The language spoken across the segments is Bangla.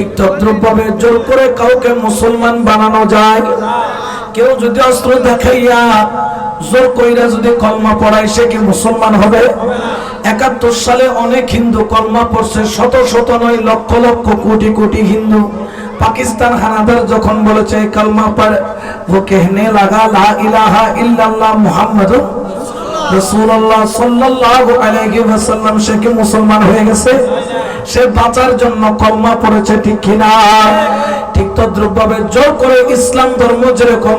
ঠিক তদ্রুপভাবে জোর করে কাউকে মুসলমান বানানো যায়। কেউ যদি অস্ত্র দেখাইয়া জোর কইরা যদি কলমা পড়ায়, সে কি মুসলমান হবে? একাত্তর সালে অনেক হিন্দু কলমা পড়ছে, শত শত নয়, লক্ষ লক্ষ কোটি কোটি হিন্দু। পাকিস্তান হানাদার যখন বলেছে কালমা পড়, ও কেহনে লাগা, লা ইলাহা ইল্লাল্লাহ মুহাম্মাদুর রাসূলুল্লাহ সাল্লাল্লাহু আলাইহি ওয়াসাল্লাম সে কি মুসলমান হয়ে গেছে? সে বাঁচার জন্য কলমা পড়েছে ঠিক কিনা? ঠিক তদ্রুপভাবে জোর করে ইসলাম ধর্ম যেরকম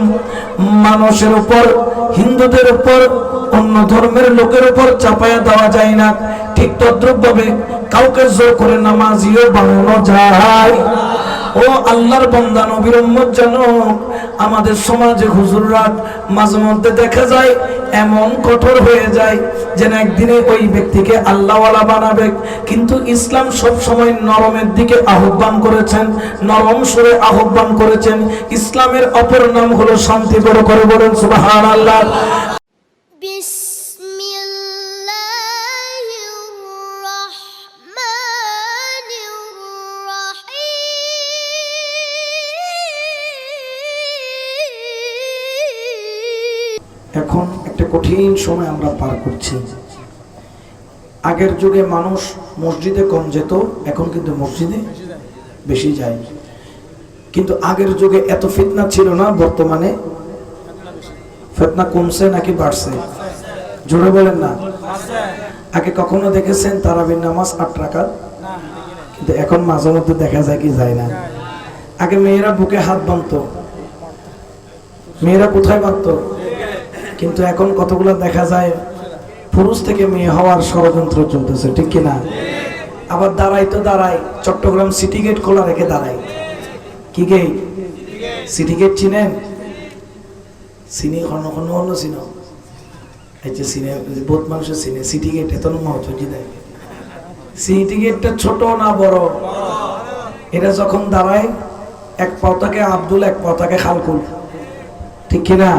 মানুষের উপর, হিন্দুদের উপর, অন্য ধর্মের লোকের উপর চাপায়া দেওয়া যায় না, ঠিক তদ্রুপভাবে কাউকে জোর করে নামাজিও বানানো যায়। ও আল্লাহর বন্দা, নবীর জানক আমাদের সমাজে হুজুররা মাঝে মধ্যে দেখা যায়, এমন কঠোর হয়ে যায় যেন একদিনে ওই ব্যক্তিকে আল্লাহওয়ালা বানাবে। কিন্তু ইসলাম সব সময় নরমের দিকে আহ্বান করেছেন, নরম সুরে আহ্বান করেছেন। ইসলামের অপর নাম হলো শান্তি বড় করে বলেন সুবাহ আল্লাহ কঠিন সময় আমরা পার করছি। আগের যুগে মানুষ মসজিদে কম যেত, এখন কিন্তু মসজিদে বেশি যায়। কিন্তু আগের যুগে এত ফিতনা ছিল না, বর্তমানে ফেতনা কমছে নাকি বাড়ছে? জোরে বলেন না। আগে কখনো দেখেছেন তারাবির নামাজ আট রাকাত? কিন্তু এখন মাঝে মধ্যে দেখা যায় কি যায় না। আগে মেয়েরা বুকে হাত বাঁধতো। মেয়েরা কোথায় বাঁধতো? কিন্তু এখন কতগুলো দেখা যায়, পুরুষ থেকে মেয়ে হওয়ার ষড়যন্ত্র চলতেছে, ঠিক কিনা আবার দাঁড়াই তো দাঁড়াই চট্টগ্রাম সিটি গেট খোলা রেখে দাঁড়াই কি গেট সিটি গেট চিনেন? চিনি খন্ন খন্ন হলো চিন। এই যে সিনে বহুত মানুষের চিনে সিটি গেট এত মহত্ব কি দেয় সিটি গেটটা ছোট না বড়? এটা যখন দাঁড়ায়, এক পাওতাকে আব্দুল, এক পাওতাকে খালকুল। ঠিক কিনা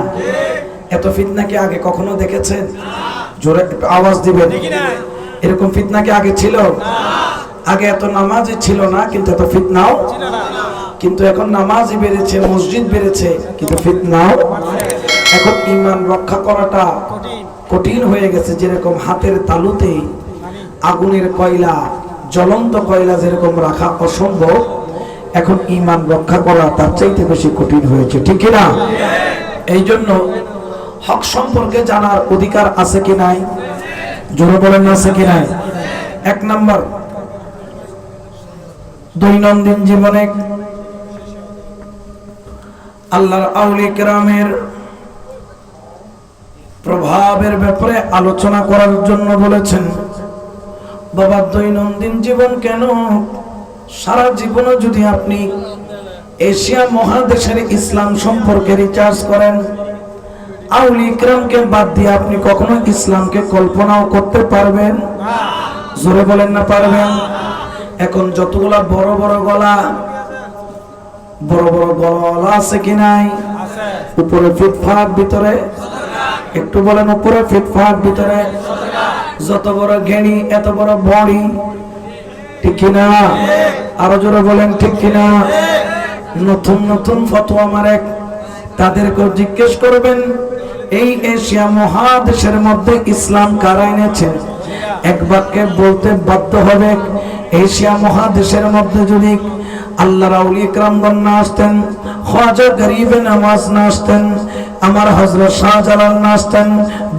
এত ফিতনা কি আগে কখনো দেখেছেন? জোরে একটু আওয়াজ দিবেন। এরকম ফিতনা কি আগে ছিল? আগে এত নামাজই ছিল না কিন্তু এত ফিতনাও কিন্তু এখন নামাজই বেড়েছে মসজিদ বেড়েছে কিন্তু ফিতনাও এখন ইমান রক্ষা করাটা কঠিন। হয়ে গেছে যেরকম হাতের তালুতে আগুনের কয়লা জ্বলন্ত কয়লা যেরকম রাখা অসম্ভব এখন ইমান রক্ষা করা তার চাইতে বেশি কঠিন হয়েছে ঠিক কিনা? এই জন্য হক সম্পর্কে জানার অধিকার আছে কি নাই? জোরে বলেন, আছে কি নাই? এক নাম্বার, দৈনন্দিন জীবনে আল্লাহর আউলি কেরামের প্রভাবের ব্যাপারে আলোচনা করার জন্য বলেছেন, বাবা, দৈনন্দিন জীবন কেন? সারা জীবনে যদি আপনি এশিয়া মহাদেশের ইসলাম সম্পর্কে রিচার্জ করেন আউলি ইকরামকে বাদ দিয়ে আপনি কখনো ইসলামকে কল্পনাও করতে পারবেন? জোরে বলেন না পারবেন? এখন যতগুলা বড় বড় গলা, বড় বড় গলা আছে কি নাই? উপরে ফিটফাট ভিতরে? একটু বলেন উপরে ফিটফাট ভিতরে। যত বড় জ্ঞানী এত বড় বড়ি, ঠিক কিনা আরও জোরে বলেন, ঠিক কিনা নতুন নতুন ফতোয়া মারে তাদেরকে জিজ্ঞেস করবেন এই এশিয়া মহাদেশের মধ্যে ইসলাম কারা এনেছেন এক বাক্যে বলতে বাধ্য হবে, এশিয়া মহাদেশের মধ্যে যদি আল্লাহ রাউল ইকরামগণ না আসতেন খাজা গরিবে নামাজ না আসতেন, আমার হজরত শাহজালাল না আসতেন,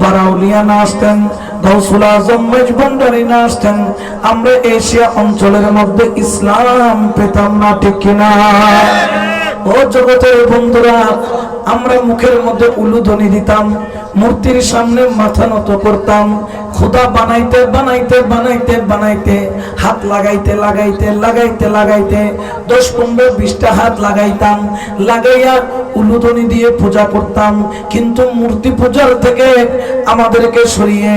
বারাউলিয়া না আসতেন গৌসুল আজম মেজবন্ডারি না আসতেন, আমরা এশিয়া অঞ্চলের মধ্যে ইসলাম পেতাম না, ঠিক কিনা? ও জগতের বন্ধুরা আমরা মুখের মধ্যে উলুধ্বনি দিতাম, মূর্তির সামনে মাথা নত করতাম খোদা বানাইতে বানাইতে বানাইতে বানাইতে, হাত লাগাইতে লাগাইতে লাগাইতে লাগাইতে দশ পনেরো বিশটা হাত লাগাইতাম, লাগাইয়া উলুধ্বনি দিয়ে পূজা করতাম। কিন্তু মূর্তি পূজার থেকে আমাদেরকে সরিয়ে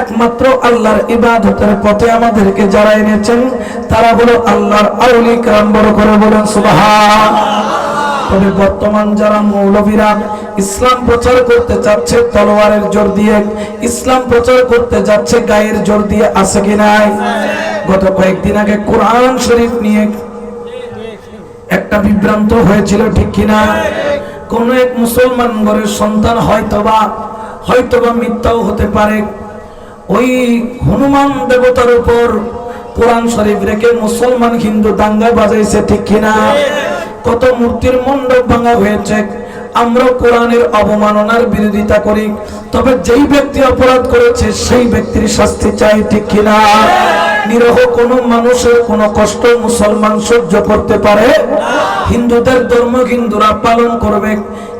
একমাত্র আল্লাহর ইবাদতের পথে আমাদেরকে যারা এনেছেন, তারা হলো আল্লাহর আউলি কাম বড় করে বলেন, সুবহান তবে বর্তমান যারা মৌলবীরা ইসলাম প্রচার করতে চাচ্ছে, তলোয়ারের জোর দিয়ে, ইসলাম প্রচার করতে যাচ্ছে, গায়ের জোর দিয়ে আছে কি নাই? গত কয়েকদিন আগে কোরআন শরীফ নিয়ে একটা বিভ্রান্ত হয়েছিল, ঠিক কিনা কোন এক মুসলমান ঘরের সন্তান হয়তোবা হয়তোবা মিথ্যাও হতে পারে। ওই হনুমান দেবতার উপর কোরআন শরীফ রেখে মুসলমান হিন্দু দাঙ্গা বাজাইছে, ঠিক কিনা কত মূর্তির মণ্ডপ ভাঙা হয়েছে। আমরা কোরআনের অবমাননার বিরোধিতা করি, তবে যেই ব্যক্তি অপরাধ করেছে, সেই ব্যক্তির শাস্তি চাই, ঠিক কিনা? নিরহ কোন মানুষের কোন কষ্ট মুসলমান সহ্য করতে পারে? হিন্দুদের ধর্ম হিন্দুরা পালন করবে,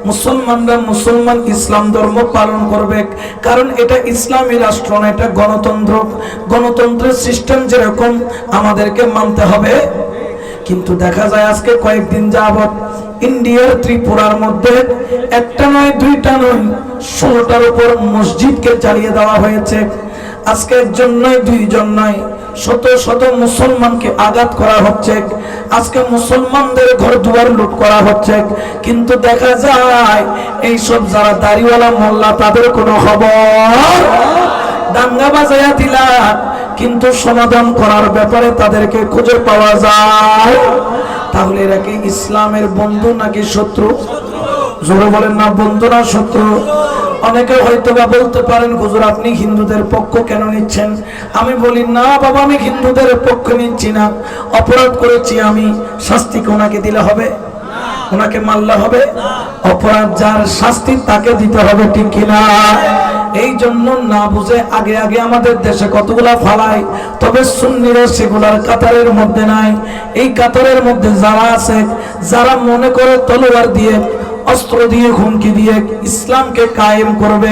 মুসলমানরা মুসলমান ইসলাম ধর্ম পালন করবে। কারণ এটা ইসলামী রাষ্ট্র না, এটা গণতন্ত্র। গণতন্ত্রের সিস্টেম যেরকম, আমাদেরকে মানতে হবে। কিন্তু দেখা যায় আজকে কয়েকদিন যাবত ইন্ডিয়ার ত্রিপুরার মধ্যে একটা নয়, দুইটা নয়, ষোলোটার উপর মসজিদকে চালিয়ে দেওয়া হয়েছে। আজকে একজন নয়, দুইজন নয়, শত শত মুসলমানকে আঘাত করা হচ্ছে। আজকে মুসলমানদের ঘর দুয়ার লুট করা হচ্ছে। কিন্তু দেখা যায় এই সব যারা দাড়িওয়ালা মোল্লা, তাদের কোনো খবর? দাঙ্গা বাজাইয়া দিলা কিন্তু সমাধান করার ব্যাপারে তাদেরকে খুঁজে পাওয়া যায়। তাহলে এরা কি ইসলামের বন্ধু নাকি শত্রু? জোরে বলেন না, বন্ধু না শত্রু? অনেকে হয়তো বা বলতে পারেন, হুজুর, আপনি হিন্দুদের পক্ষ কেন নিচ্ছেন? আমি বলি, না বাবা, আমি হিন্দুদের পক্ষ নিচ্ছি না। অপরাধ করেছি আমি, শাস্তি ওনাকে দিলে হবে? ওনাকে মারলে হবে? অপরাধ যার শাস্তি তাকে দিতে হবে, ঠিক কিনা? এই জন্য না বুঝে আগে আগে আমাদের দেশে কতগুলা ফালাই, তবে সুন্নিরা সেগুলার কাতারের মধ্যে নাই। এই কাতারের মধ্যে যারা আছে, যারা মনে করে তলোয়ার দিয়ে, অস্ত্র দিয়ে, হুমকি দিয়ে ইসলামকে কায়েম করবে,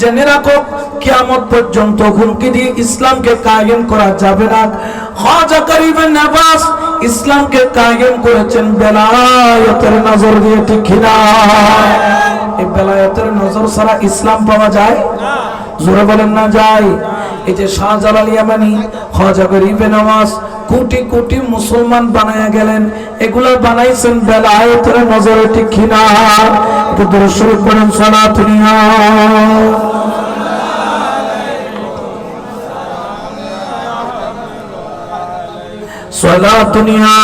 জেনে রাখো, কিয়ামত পর্যন্ত হুমকি দিয়ে ইসলামকে কায়েম করা যাবে না। খাজা করিবে নবাস ইসলামকে কায়েম করেছেন বেলায়েতের নজর দিয়ে, ঠিক কিনা? এই বেলায়েতের নজর ছাড়া ইসলাম পাওয়া যায়? জোরে বলেন না, যায়। এই যে শাহজালাল ইয়ামানি খাজা গরিবে নওয়াজ কোটি কোটি মুসলমান বানায়া গেলেন, এগুলা বানাইছেন বেলায়েতের নজরে ঠিক কিনা? একটু দূরে শুরু করেন সনাতনিয়া সলাতনিয়া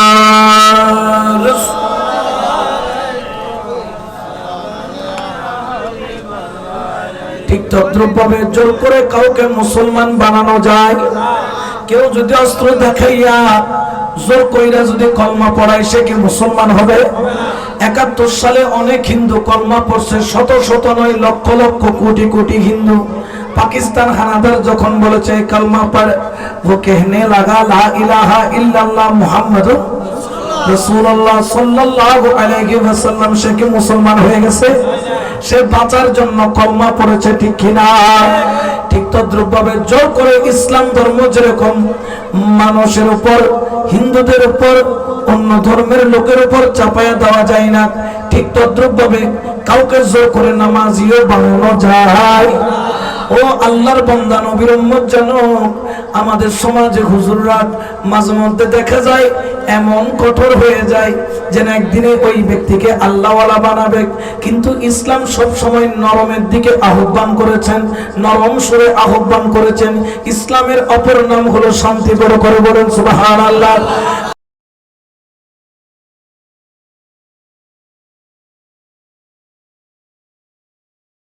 তদ্রুপভাবে জোর করে কাউকে মুসলমান বানানো যায়। কেউ যদি অস্ত্র দেখাইয়া জোর কইরা যদি কলমা পড়ায়, সে কি মুসলমান হবে? একাত্তর সালে অনেক হিন্দু কলমা পড়ছে, শত শত নয়, লক্ষ লক্ষ কোটি কোটি হিন্দু। পাকিস্তান হানাদার যখন বলেছে কলমা পড়, ও কেহনে লাগা লা ইলাহা ইল্লাল্লাহ মুহাম্মাদুর রাসূলুল্লাহ সাল্লাল্লাহু আলাইহি ওয়াসাল্লাম সে কি মুসলমান হয়ে গেছে? সে বাঁচার জন্য কলমা পড়েছে ঠিক কিনা? ঠিক তদ্রুপভাবে জোর করে ইসলাম ধর্ম যেরকম মানুষের উপর, হিন্দুদের উপর, অন্য ধর্মের লোকের উপর চাপায়া দেওয়া যায় না, ঠিক তদ্রুপভাবে কাউকে জোর করে নামাজিও বানানো যায়। ও আল্লাহর বন্দা, নবীর উম্মত জানো আমাদের সমাজে হুজুররা মাঝে মধ্যে দেখা যায় এমন কঠোর হয়ে যায় যেন একদিনে ওই ব্যক্তিকে আল্লাহওয়ালা বানাবে। কিন্তু ইসলাম সব সময় নরমের দিকে আহ্বান করেছেন, নরম সুরে আহ্বান করেছেন। ইসলামের অপর নাম হলো শান্তি বড় করে বলেন সুবহানাল্লাহ।